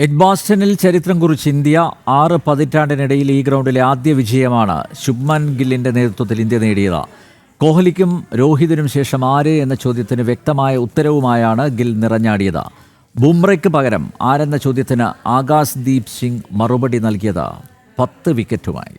എഡ്ബാസ്റ്റണിൽ ചരിത്രം കുറിച്ച് ഇന്ത്യ ആറ് പതിറ്റാണ്ടിനിടയിൽ ഈ ഗ്രൗണ്ടിലെ ആദ്യ വിജയമാണ് ശുഭ്മാൻ ഗില്ലിന്റെ നേതൃത്വത്തിൽ ഇന്ത്യ നേടിയത്. കോഹ്ലിക്കും രോഹിതിനും ശേഷം ആര് എന്ന ചോദ്യത്തിന് വ്യക്തമായ ഉത്തരവുമായാണ് ഗിൽ നിറഞ്ഞാടിയത്. ബുംറയ്ക്ക് പകരം ആരെന്ന ചോദ്യത്തിന് ആകാശ് ദീപ് സിംഗ് മറുപടി നൽകിയത് പത്ത് വിക്കറ്റുമായി.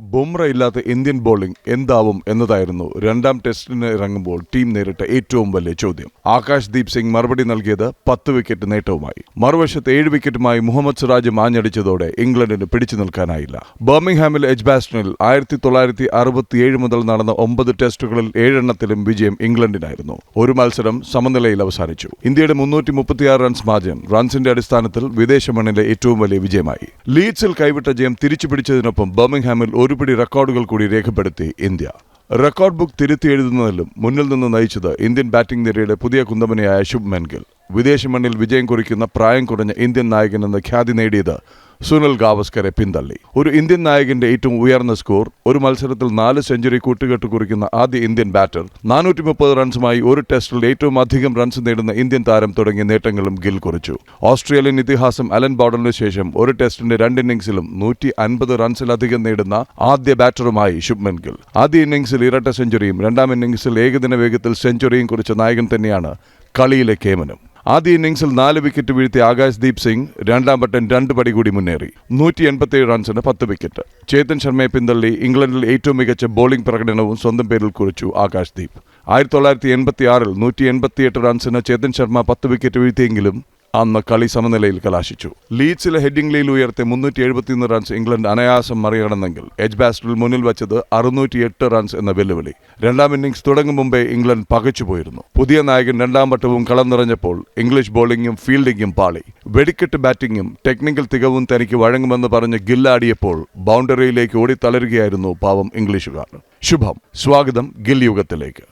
ബുംറ ഇല്ലാത്ത ഇന്ത്യൻ ബോളിംഗ് എന്താവും എന്നതായിരുന്നു രണ്ടാം ടെസ്റ്റിന് ഇറങ്ങുമ്പോൾ ടീം നേരിട്ട ഏറ്റവും വലിയ ചോദ്യം. ആകാശ് ദീപ് സിംഗ് മറുപടി നൽകിയത് പത്ത് വിക്കറ്റ് നേട്ടവുമായി. മറുവശത്ത് ഏഴ് വിക്കറ്റുമായി മുഹമ്മദ് സിറാജ് മാഞ്ഞടിച്ചതോടെ ഇംഗ്ലണ്ടിന് പിടിച്ചു നിൽക്കാനായില്ല. ബർമിംഗ്ഹാമിൽ എജ്ബാസ്റ്റണിൽ ആയിരത്തി തൊള്ളായിരത്തി മുതൽ നടന്ന ഒമ്പത് ടെസ്റ്റുകളിൽ ഏഴെണ്ണത്തിലും വിജയം ഇംഗ്ലണ്ടിനായിരുന്നു. ഒരു മത്സരം സമനിലയിൽ അവസാനിച്ചു. ഇന്ത്യയുടെ മുന്നൂറ്റി മുപ്പത്തിയാറ് റൺസ് മാർജിൻ റൺസിന്റെ അടിസ്ഥാനത്തിൽ വിദേശ മണ്ണിലെ ഏറ്റവും വലിയ വിജയമായി. ലീഡ്സിൽ കൈവിട്ട ജയം തിരിച്ചു പിടിച്ചതിനൊപ്പം ബർമിംഗ്ഹാമിൽ ഒരുപിടി റെക്കോർഡുകൾ കൂടി രേഖപ്പെടുത്തി ഇന്ത്യ. റെക്കോർഡ് ബുക്ക് തിരുത്തി എഴുതുന്നതിലും മുന്നിൽ നിന്ന് നയിച്ചത് ഇന്ത്യൻ ബാറ്റിംഗ് നിരയുടെ പുതിയ കുന്തമനയായ ശുഭ്മൻ ഗിൽ വിദേശ മണ്ണിൽ വിജയം കുറിക്കുന്ന പ്രായം കുറഞ്ഞ ഇന്ത്യൻ നായകൻ എന്ന ഖ്യാതി നേടിയത് സുനിൽ ഗാവസ്കറെ പിന്തള്ളി. ഒരു ഇന്ത്യൻ നായകന്റെ ഏറ്റവും ഉയർന്ന സ്കോർ ഒരു മത്സരത്തിൽ നാല് സെഞ്ചുറി കൂട്ടുകെട്ട് കുറിക്കുന്ന ആദ്യ ഇന്ത്യൻ ബാറ്റർ നാനൂറ്റി മുപ്പത് റൺസുമായി ഒരു ടെസ്റ്റിൽ ഏറ്റവും അധികം റൺസ് നേടുന്ന ഇന്ത്യൻ താരം തുടങ്ങിയ നേട്ടങ്ങളും ഗിൽ കുറിച്ചു. ഓസ്ട്രേലിയൻ ഇതിഹാസം അലൻ ബോർഡറിനു ശേഷം ഒരു ടെസ്റ്റിന്റെ രണ്ട് ഇന്നിംഗ്സിലും നൂറ്റി അൻപത് റൺസിലധികം നേടുന്ന ആദ്യ ബാറ്ററുമായി ശുഭ്മൻ ഗിൽ. ആദ്യ ഇന്നിംഗ്സിൽ ഇരട്ട സെഞ്ചുറിയും രണ്ടാം ഇന്നിംഗ്സിൽ ഏകദിന വേഗത്തിൽ സെഞ്ചുറിയും കുറിച്ച നായകൻ തന്നെയാണ് കളിയിലെ കേമനും. ആദ്യ ഇന്നിംഗ്സിൽ നാല് വിക്കറ്റ് വീഴ്ത്തിയ ആകാശ് ദീപ് സിംഗ് രണ്ടാം ബട്ടൻ രണ്ട് പടി കൂടി മുന്നേറി. നൂറ്റി എൺപത്തിയേഴ് റൺസിന് പത്ത് വിക്കറ്റ്. ചേതൻ ശർമ്മയെ പിന്തള്ളി ഇംഗ്ലണ്ടിൽ ഏറ്റവും മികച്ച ബോളിംഗ് പ്രകടനവും സ്വന്തം പേരിൽ കുറിച്ചു ആകാശ് ദീപ്. ആയിരത്തി തൊള്ളായിരത്തി എൺപത്തി ആറിൽ നൂറ്റി എൺപത്തിയെട്ട് റൺസിന് ചേതൻ ശർമ്മ പത്ത് വിക്കറ്റ് വീഴ്ത്തിയെങ്കിലും അന്ന് കളി സമനിലയിൽ കലാശിച്ചു. ലീഡ്സിലെ ഹെഡിംഗ്ലിയിൽ ഉയർത്തി മുന്നൂറ്റി എഴുപത്തിയൊന്ന് റൺസ് ഇംഗ്ലണ്ട് അനായാസം മറികടന്നെങ്കിൽ എജ് ബാസ്റ്റിൽ മുന്നിൽ വച്ചത് അറുന്നൂറ്റിയെട്ട് റൺസ് എന്ന വെല്ലുവിളി. രണ്ടാം ഇന്നിംഗ്സ് തുടങ്ങും മുമ്പേ ഇംഗ്ലണ്ട് പകച്ചുപോയിരുന്നു പുതിയ നായകൻ രണ്ടാം വട്ടവും കളം നിറഞ്ഞപ്പോൾ ഇംഗ്ലീഷ് ബോളിംഗും ഫീൽഡിംഗും പാളി. വെടിക്കെട്ട് ബാറ്റിംഗും ടെക്നിക്കൽ തികവും തനിക്ക് വഴങ്ങുമെന്ന് പറഞ്ഞ് ഗില്ലാടിയപ്പോൾ ബൗണ്ടറിയിലേക്ക് ഓടിത്തളരുകയായിരുന്നു പാവം ഇംഗ്ലീഷുകാർ ശുഭം. സ്വാഗതം ഗിൽ യുഗത്തിലേക്ക്.